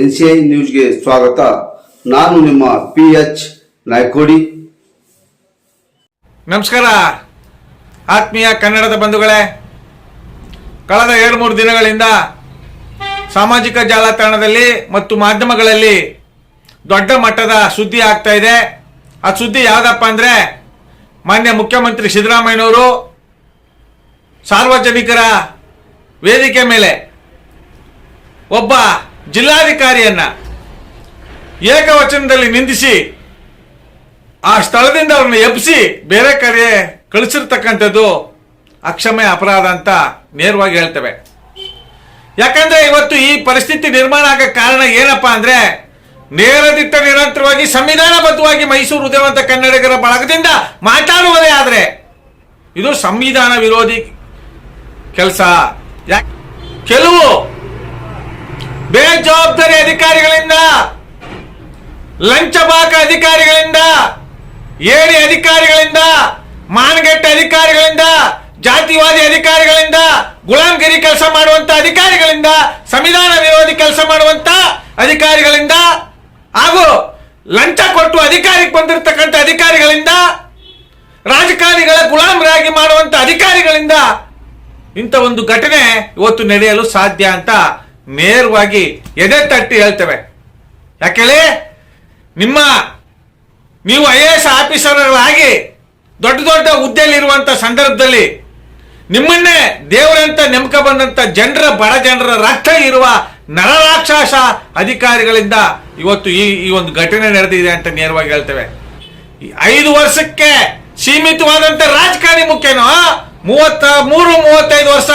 N C I ನ್ಯೂಸ್ಗೆ ಸ್ವಾಗತ. ನಾನು ನಿಮ್ಮ ಪಿ ಎಚ್ ನಾಯ್ಕೋಡಿ. ನಮಸ್ಕಾರ. ಆತ್ಮೀಯ ಕನ್ನಡದ ಬಂಧುಗಳೇ, ಕಳೆದ ಎರಡು ಮೂರು ದಿನಗಳಿಂದ ಸಾಮಾಜಿಕ ಜಾಲತಾಣದಲ್ಲಿ ಮತ್ತು ಮಾಧ್ಯಮಗಳಲ್ಲಿ ದೊಡ್ಡ ಮಟ್ಟದ ಸುದ್ದಿ ಆಗ್ತಾ ಇದೆ. ಆ ಸುದ್ದಿ ಯಾವುದಪ್ಪ ಅಂದರೆ, ಮಾನ್ಯ ಮುಖ್ಯಮಂತ್ರಿ ಸಿದ್ದರಾಮಯ್ಯನವರು ಸಾರ್ವಜನಿಕರ ವೇದಿಕೆ ಮೇಲೆ ಒಬ್ಬ ಜಿಲ್ಲಾಧಿಕಾರಿಯನ್ನ ಏಕವಚನದಲ್ಲಿ ನಿಂದಿಸಿ ಆ ಸ್ಥಳದಿಂದ ಅವ್ರನ್ನ ಎಬ್ಬಿಸಿ ಬೇರೆ ಕಡೆ ಕಳಿಸಿರ್ತಕ್ಕಂಥದ್ದು ಅಕ್ಷಮ್ಯ ಅಪರಾಧ ಅಂತ ನೇರವಾಗಿ ಹೇಳ್ತೇವೆ. ಯಾಕಂದ್ರೆ ಇವತ್ತು ಈ ಪರಿಸ್ಥಿತಿ ನಿರ್ಮಾಣ ಆಗಕ್ಕೆ ಕಾರಣ ಏನಪ್ಪಾ ಅಂದ್ರೆ ನೇರದಿತ್ತ ನಿರಂತರವಾಗಿ ಸಂವಿಧಾನಬದ್ಧವಾಗಿ ಮೈಸೂರು ಉದಯವಂತ ಕನ್ನಡಿಗರ ಬಳಗದಿಂದ ಮಾತಾಡುವುದೇ ಆದ್ರೆ ಇದು ಸಂವಿಧಾನ ವಿರೋಧಿ ಕೆಲಸ. ಕೆಲವು ಬೇಜವಾಬ್ದಾರಿ ಅಧಿಕಾರಿಗಳಿಂದ, ಲಂಚಬಾಕ ಅಧಿಕಾರಿಗಳಿಂದ ಏಡಿ ಅಧಿಕಾರಿಗಳಿಂದ, ಮಾನಗೆಟ್ಟ ಅಧಿಕಾರಿಗಳಿಂದ, ಜಾತಿವಾದಿ ಅಧಿಕಾರಿಗಳಿಂದ ಗುಲಾಮಗಿರಿ ಕೆಲಸ ಮಾಡುವಂತ ಅಧಿಕಾರಿಗಳಿಂದ, ಸಂವಿಧಾನ ವಿರೋಧಿ ಕೆಲಸ ಮಾಡುವಂತ ಅಧಿಕಾರಿಗಳಿಂದ ಹಾಗೂ ಲಂಚ ಕೊಟ್ಟು ಅಧಿಕಾರಿಗೆ ಬಂದಿರತಕ್ಕಂಥ ಅಧಿಕಾರಿಗಳಿಂದ, ರಾಜಕಾರಣಿಗಳ ಗುಲಾಮರಾಗಿ ಮಾಡುವಂತ ಅಧಿಕಾರಿಗಳಿಂದ ಇಂಥ ಒಂದು ಘಟನೆ ಇವತ್ತು ನಡೆಯಲು ಸಾಧ್ಯ ಅಂತ ನೇರವಾಗಿ ಎದೆ ತಟ್ಟಿ ಹೇಳ್ತೇವೆ. ಯಾಕೇಳಿ ನಿಮ್ಮ, ನೀವು ಐ ಎ ಎಸ್ ಆಫೀಸರ್ಗಳಾಗಿ ದೊಡ್ಡ ದೊಡ್ಡ ಹುದ್ದೆಯಲ್ಲಿರುವಂಥ ಸಂದರ್ಭದಲ್ಲಿ ನಿಮ್ಮನ್ನೇ ದೇವರಂತ ನೆಮ್ಕ ಬಂದಂತ ಜನರ, ಬಡ ಜನರ ರಕ್ತ ಇರುವ ನರರಾಕ್ಷಸ ಅಧಿಕಾರಿಗಳಿಂದ ಇವತ್ತು ಈ ಈ ಒಂದು ಘಟನೆ ನಡೆದಿದೆ ಅಂತ ನೇರವಾಗಿ ಹೇಳ್ತೇವೆ. ಐದು ವರ್ಷಕ್ಕೆ ಸೀಮಿತವಾದಂತ ರಾಜಕಾರಣಿ ಮುಖ್ಯನೋ ಮೂವತ್ತ, ಮೂರು, ಮೂವತ್ತೈದು ವರ್ಷ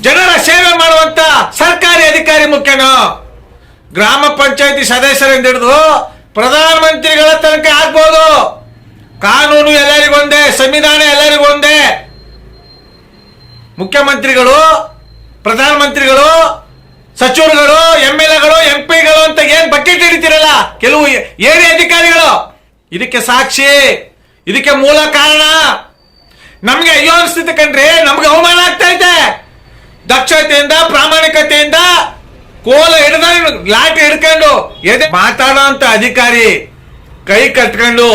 ಜನರ ಸೇವೆ ಮಾಡುವಂತ ಸರ್ಕಾರಿ ಅಧಿಕಾರಿ ಮುಖ್ಯನೋ? ಗ್ರಾಮ ಪಂಚಾಯತಿ ಸದಸ್ಯರಿಂದ ಹಿಡಿದು ಪ್ರಧಾನಮಂತ್ರಿಗಳ ತನಕ ಆಗ್ಬೋದು. ಕಾನೂನು ಎಲ್ಲರಿಗೊಂದೇ ಸಂವಿಧಾನ ಎಲ್ಲರಿಗೊಂದೇ ಮುಖ್ಯಮಂತ್ರಿಗಳು, ಪ್ರಧಾನಮಂತ್ರಿಗಳು, ಸಚಿವರುಗಳು ಎಂ ಎಲ್ ಎಗಳು ಎಂ ಪಿಗಳು ಅಂತ ಏನ್ ಬಕೆಟ್ ತಿಳಿತಿರಲ್ಲ ಕೆಲವು ಏನೇ ಅಧಿಕಾರಿಗಳು. ಇದಕ್ಕೆ ಸಾಕ್ಷಿ. ಇದಕ್ಕೆ ಮೂಲ ಕಾರಣ. ನಮ್ಗೆ ಅಯ್ಯೋ ಅನಿಸ್ತಿತ್ತು ಕಣ್ರಿ. ನಮ್ಗೆ ಅವಮಾನ ಆಗ್ತಾ ಇದೆ. ದಕ್ಷತೆಯಿಂದ, ಪ್ರಾಮಾಣಿಕತೆಯಿಂದ ಕೋಲ ಹಿಡಿದ ಲಾಟಿ ಹಿಡ್ಕೊಂಡು ಎದೆ ಮಾತಾಡೋ ಅಧಿಕಾರಿ ಕೈ ಕಟ್ಕೊಂಡು,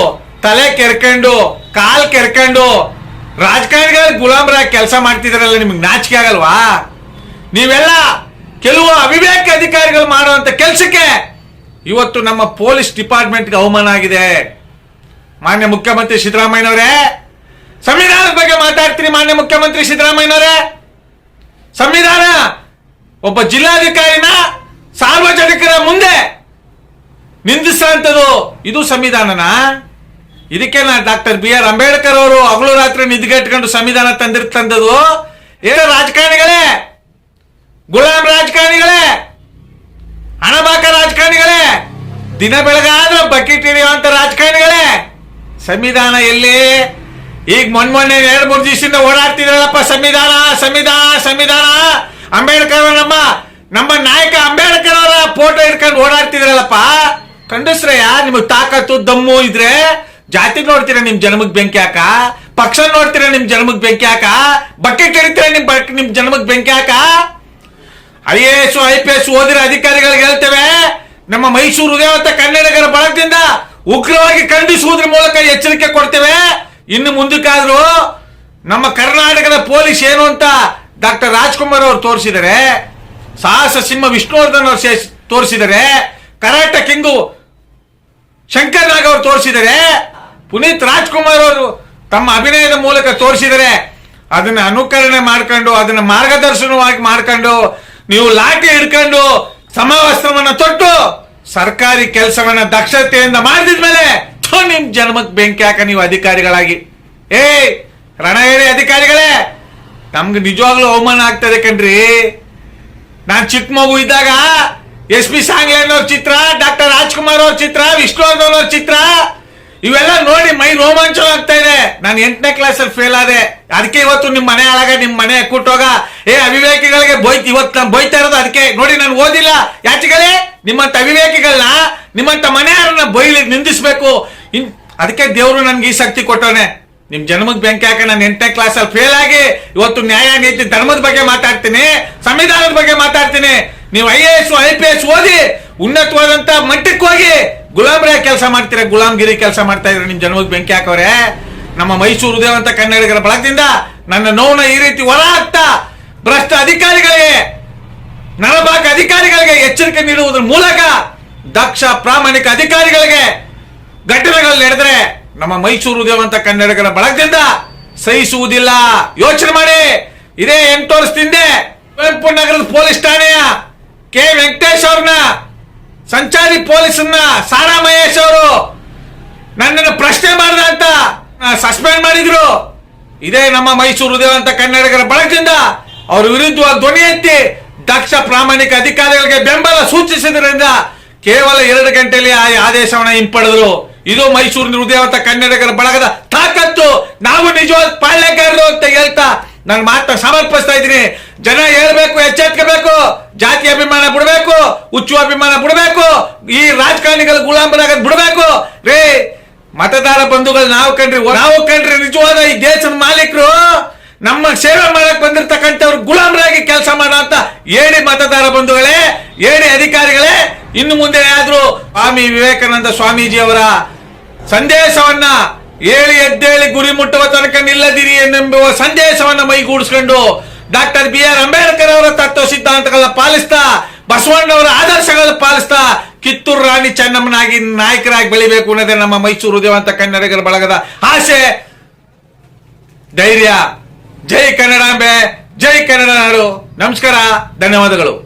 ತಲೆ ಕೆರ್ಕೊಂಡು, ಕಾಲ್ ಕೆರ್ಕೊಂಡು ರಾಜಕಾರಣಿಗಳ ಗುಲಾಮರ ಕೆಲಸ ಮಾಡ್ತಿದ್ರಲ್ಲ, ನಿಮ್ಗೆ ನಾಚಿಕೆ ಆಗಲ್ವಾ? ನೀವೆಲ್ಲ ಕೆಲವು ಅವಿವೇಕ ಅಧಿಕಾರಿಗಳು ಮಾಡುವಂತ ಕೆಲಸಕ್ಕೆ ಇವತ್ತು ನಮ್ಮ ಪೊಲೀಸ್ ಡಿಪಾರ್ಟ್ಮೆಂಟ್ಗೆ ಅವಮಾನ ಆಗಿದೆ. ಮಾನ್ಯ ಮುಖ್ಯಮಂತ್ರಿ ಸಿದ್ದರಾಮಯ್ಯನವರೇ, ಸಂವಿಧಾನದ ಬಗ್ಗೆ ಮಾತಾಡ್ತೀನಿ ಮಾನ್ಯ ಮುಖ್ಯಮಂತ್ರಿ ಸಿದ್ದರಾಮಯ್ಯನವರೇ. ಸಂವಿಧಾನ ಒಬ್ಬ ಜಿಲ್ಲಾಧಿಕಾರಿನ ಸಾರ್ವಜನಿಕರ ಮುಂದೆ ನಿಂದಿಸುವಂಥದ್ದು ಇದು ಸಂವಿಧಾನನ? ಇದಕ್ಕೆ ನಾ ಡಾಕ್ಟರ್ ಬಿ ಆರ್ ಅಂಬೇಡ್ಕರ್ ಅವರು ಹಗಲು ರಾತ್ರಿ ನಿದ್ಗೆಟ್ಕೊಂಡು ಸಂವಿಧಾನ ತಂದಿರ್ತಂದದು ಏನು ರಾಜಕಾರಣಿಗಳೇ ಗುಲಾಮ್ ರಾಜಕಾರಣಿಗಳೇ, ಹಣಬಾಕ ರಾಜಕಾರಣಿಗಳೇ, ದಿನ ಬೆಳಗಾದ್ರೆ ಬಕೆಟ್ ಹಿಡಿಯುವಂತ ರಾಜಕಾರಣಿಗಳೇ, ಸಂವಿಧಾನ ಎಲ್ಲಿ ಈಗ ಮೊನ್ನೆ ಎರಡು ಮೂರು ದಿವಸದಿಂದ ಓಡಾಡ್ತಿದ್ರಲ್ಲಪ್ಪ ಸಂವಿಧಾನ ಸಂವಿಧಾನ ಸಂವಿಧಾನ. ಅಂಬೇಡ್ಕರ್ ನಮ್ಮ ನಮ್ಮ ನಾಯಕ ಅಂಬೇಡ್ಕರ್ ಅವರ ಫೋಟೋ ಇಟ್ಕೊಂಡು ಓಡಾಡ್ತಿದ್ರಲ್ಲಪ್ಪ. ಕಂಡಸ್ರಯ್ಯ ನಿಮಗೆ ತಾಕತ್ತು, ದಮ್ಮು ಇದ್ರೆ ಜಾತಿ ನೋಡ್ತೀರಾ ನಿಮ್ ಜನ್ಮಕ್ ಬೆಂಕಿ ಹಾಕ? ಪಕ್ಷ ನೋಡ್ತೀರಾ ನಿಮ್ ಜನ್ಮಕ್ ಬೆಂಕಿ ಹಾಕ? ಬಟ್ಟೆ ಹಿಡಿತೀರಾ ನಿಮ್ ನಿಮ್ ಜನ್ಮಕ್ ಬೆಂಕಿ ಹಾಕ? I A S, I P S ಓದಿರೋ ಅಧಿಕಾರಿಗಳಿಗೆ ಹೇಳ್ತೇವೆ, ನಮ್ಮ ಮೈಸೂರು ಉದಯವಂತ ಕನ್ನಡಿಗರ ಬಳಕದಿಂದ ಉಗ್ರವಾಗಿ ಖಂಡಿಸುವುದ್ರ ಮೂಲಕ ಎಚ್ಚರಿಕೆ ಕೊಡ್ತೇವೆ. ಇನ್ನು ಮುಂದಕ್ಕಾದರೂ ನಮ್ಮ ಕರ್ನಾಟಕದ ಪೊಲೀಸ್ ಏನು ಅಂತ ಡಾಕ್ಟರ್ ರಾಜ್ಕುಮಾರ್ ಅವರು ತೋರಿಸಿದರೆ, ಸಾಹಸ ಸಿಂಹ ವಿಷ್ಣುವರ್ಧನ್ ಅವರು ತೋರಿಸಿದರೆ, ಕರಾಟ ಕಿಂಗು ಶಂಕರ್ ನಾಗ್ ಅವರು ತೋರಿಸಿದರೆ, ಪುನೀತ್ ರಾಜ್ಕುಮಾರ್ ಅವರು ತಮ್ಮ ಅಭಿನಯದ ಮೂಲಕ ತೋರಿಸಿದರೆ, ಅದನ್ನ ಅನುಕರಣೆ ಮಾಡ್ಕೊಂಡು, ಅದನ್ನ ಮಾರ್ಗದರ್ಶನವಾಗಿ ಮಾಡ್ಕೊಂಡು, ನೀವು ಲಾಠಿ ಹಿಡ್ಕೊಂಡು ಸಮವಸ್ತ್ರವನ್ನ ತೊಟ್ಟು, ಸರ್ಕಾರಿ ಕೆಲಸವನ್ನ ದಕ್ಷತೆಯಿಂದ ಮಾಡಿದ್ಮೇಲೆ ಥು, ನಿಮ್ ಜನ್ಮಕ್ಕೆ ಬೆಂಕಿ ಹಾಕ ನೀವು ಅಧಿಕಾರಿಗಳಾಗಿ. ಏ ರಣ ಹೇಳಿ ಅಧಿಕಾರಿಗಳೇ. ನಮ್ಗೆ ನಿಜವಾಗ್ಲೂ ಅವಮಾನ ಆಗ್ತದೆ ಕಣ್ರಿ. ನಾನು ಚಿಕ್ಕ ಮಗು ಇದ್ದಾಗ ಎಸ್ ಪಿ ಸಾಂಗ್ಲೇನ್ ಅವ್ರ ಚಿತ್ರ ಡಾಕ್ಟರ್ ರಾಜ್ಕುಮಾರ್ ಅವ್ರ ಚಿತ್ರ ವಿಷ್ಣುವರ್ಧನ್ ಅವ್ರ ಚಿತ್ರ ಇವೆಲ್ಲ ನೋಡಿ ಮೈ ರೋಮಾಂಚನ ಆಗ್ತಾ ಇದೆ. ನಾನು ಎಂಟನೇ ಕ್ಲಾಸ್ ಅಲ್ಲಿ ಫೇಲ್ ಆದೆ. ಅದಕ್ಕೆ ಇವತ್ತು ನಿಮ್ ಮನೆ ಆಳಾಗ ನಿಮ್ ಮನೆ ಕೂಟೋಗ ಏ ಅವಿವೇಕಿಗಳಿಗೆ ಬೋಯ್ತು ಇವತ್ತು ನಾನು ಬೈತಾ ಇರೋದು ಅದಕ್ಕೆ ನೋಡಿ ನಾನು ಓದಿಲ್ಲ. ಯಾಚಿಗಳೇ ನಿಮ್ಮಂತ ಅವಿವೇಕಿಗಳನ್ನ ನಿಮ್ಮಂತ ಮನೆಯವರನ್ನ ಬೈಲಿ ನಿಂದಿಸ್ಬೇಕು. ಇನ್ ಅದಕ್ಕೆ ದೇವರು ನನ್ಗೆ ಈ ಶಕ್ತಿ ಕೊಟ್ಟವನೆ. ನಿಮ್ ಜನ್ಮಕ್ ಬೆಂಕಿ ಹಾಕ ನಾನು ಎಂಟನೇ ಕ್ಲಾಸ್ ಅಲ್ಲಿ ಫೇಲ್ ಆಗಿ ಇವತ್ತು ನ್ಯಾಯ, ನೀತಿ, ಧರ್ಮದ ಬಗ್ಗೆ ಮಾತಾಡ್ತೀನಿ, ಸಂವಿಧಾನದ ಬಗ್ಗೆ ಮಾತಾಡ್ತೀನಿ. ನೀವು I A S I P S ಓದಿ, ಉನ್ನತವಾದಂತ ಮಟ್ಟಕ್ಕೆ ಹೋಗಿ ಗುಲಾಮರ ಕೆಲಸ ಮಾಡ್ತೀರ? ಗುಲಾಮ್ಗಿರಿ ಕೆಲಸ ಮಾಡ್ತಾ ಇದ್ರೆ ನಿಮ್ ಜನ್ಮಕ್ಕೆ ಬೆಂಕಿ ಹಾಕವ್ರೆ ನಮ್ಮ ಮೈಸೂರು ಉದಯವಂತ ಕನ್ನಡಿಗರ ಬಳಗದಿಂದ ನನ್ನ ನೋವನ್ನ ಈ ರೀತಿ ಹೊರ ಹಾಕ್ತಾ ಭ್ರಷ್ಟ ಅಧಿಕಾರಿಗಳಿಗೆ, ನರಭಾಗ ಅಧಿಕಾರಿಗಳಿಗೆ ಎಚ್ಚರಿಕೆ ನೀಡುವುದರ ಮೂಲಕ ದಕ್ಷ ಪ್ರಾಮಾಣಿಕ ಅಧಿಕಾರಿಗಳಿಗೆ ಘಟನೆಗಳು ನಡೆದ್ರೆ ನಮ್ಮ ಮೈಸೂರು ಉದ್ಯಮಂತ ಕನ್ನಡಿಗರ ಬಳಗದಿಂದ ಸಹಿಸುವುದಿಲ್ಲ. ಯೋಚನೆ ಮಾಡಿ. ಇದೇ ಎಂಟು ತೋರಿಸ್ತಿದ್ದೆ ಕುವೆಂಪು ನಗರದ ಪೊಲೀಸ್ ಠಾಣೆಯ ಕೆ ವೆಂಕಟೇಶ್ ಅವ್ರನ್ನ ಸಂಚಾರಿ ಪೊಲೀಸನ್ನ ಸಾರಾ ಮಹೇಶ್ ಅವರು ನನ್ನನ್ನು ಪ್ರಶ್ನೆ ಮಾಡ್ದ ಅಂತ ಸಸ್ಪೆಂಡ್ ಮಾಡಿದ್ರು. ಇದೇ ನಮ್ಮ ಮೈಸೂರು ಉದಯವಂತ ಕನ್ನಡಿಗರ ಬಳಗದಿಂದ ಅವ್ರ ವಿರುದ್ಧವಾಗಿ ಧ್ವನಿ ಎತ್ತಿ ದಕ್ಷ ಪ್ರಾಮಾಣಿಕ ಅಧಿಕಾರಿಗಳಿಗೆ ಬೆಂಬಲ ಸೂಚಿಸಿದ್ರಿಂದ ಕೇವಲ ಎರಡು ಗಂಟೆಯಲ್ಲಿ ಆ ಆದೇಶವನ್ನು ಹಿಂಪಡೆದ್ರು. ಇದು ಮೈಸೂರಿನ ಹೃದಯವಂತ ಕನ್ನಡಿಗರ ಬಳಗದ ತಾಕತ್ತು. ನಾವು ನಿಜವಾದ ಪಾಳ್ಯಗಾರರು ಅಂತ ಹೇಳ್ತಾ ನನ್ನ ಮಾತನ್ನ ಸಮರ್ಪಿಸ್ತಾ ಇದ್ದೀನಿ. ಜನ ಹೇಳ್ಬೇಕು, ಎಚ್ಚೆತ್ಕೋಬೇಕು, ಜಾತಿ ಅಭಿಮಾನ ಬಿಡಬೇಕು, ಹುಚ್ಚು ಅಭಿಮಾನ ಬಿಡಬೇಕು, ಈ ರಾಜಕಾರಣಿಗಳ ಗುಲಾಮರಾಗದ್ ಬಿಡಬೇಕು. ರೇ, ಮತದಾರ ಬಂಧುಗಳು ನಾವು ಕಂಡ್ರಿ ನಾವು ಕಂಡ್ರಿ ನಿಜವಾದ ಈ ದೇಶದ ಮಾಲೀಕರು. ನಮ್ಮ ಸೇವೆ ಮಾಡಕ್ ಬಂದಿರ್ತಕ್ಕಂಥವ್ರು ಗುಲಾಮರಾಗಿ ಕೆಲಸ ಮಾಡೋ ಅಂತ ಹೇಳಿ ಮತದಾರ ಬಂಧುಗಳೇ, ಹೇಳಿ ಅಧಿಕಾರಿಗಳೇ ಇನ್ನು ಮುಂದೆ ಆದರೂ ಸ್ವಾಮಿ ವಿವೇಕಾನಂದ ಸ್ವಾಮೀಜಿ ಅವರ ಸಂದೇಶವನ್ನ ಹೇಳಿ ಎದ್ದೇಳಿ ಗುರಿ ಮುಟ್ಟುವ ತನಕ ನಿಲ್ಲದಿರಿ ಎಂಬುವ ಸಂದೇಶವನ್ನ ಮೈಗೂಡಿಸ್ಕೊಂಡು ಡಾಕ್ಟರ್ ಬಿ ಆರ್ ಅಂಬೇಡ್ಕರ್ ಅವರ ತತ್ವ ಸಿದ್ಧಾಂತಗಳನ್ನ ಪಾಲಿಸ್ತಾ ಬಸವಣ್ಣವರ ಆದರ್ಶಗಳನ್ನ ಪಾಲಿಸ್ತಾ ಕಿತ್ತೂರು ರಾಣಿ ಚೆನ್ನಮ್ಮನಾಗಿ ನಾಯಕರಾಗಿ ಬೆಳಿಬೇಕು ಅನ್ನೋದೇ ನಮ್ಮ ಮೈಸೂರು ಉದಯವಂತ ಕನ್ನಡಿಗರ ಬಳಗದ ಆಸೆ. ಧೈರ್ಯ. ಜೈ ಕನ್ನಡಾಂಬೆ. ಜೈ ಕನ್ನಡ ನಾಡು. ನಮಸ್ಕಾರ. ಧನ್ಯವಾದಗಳು.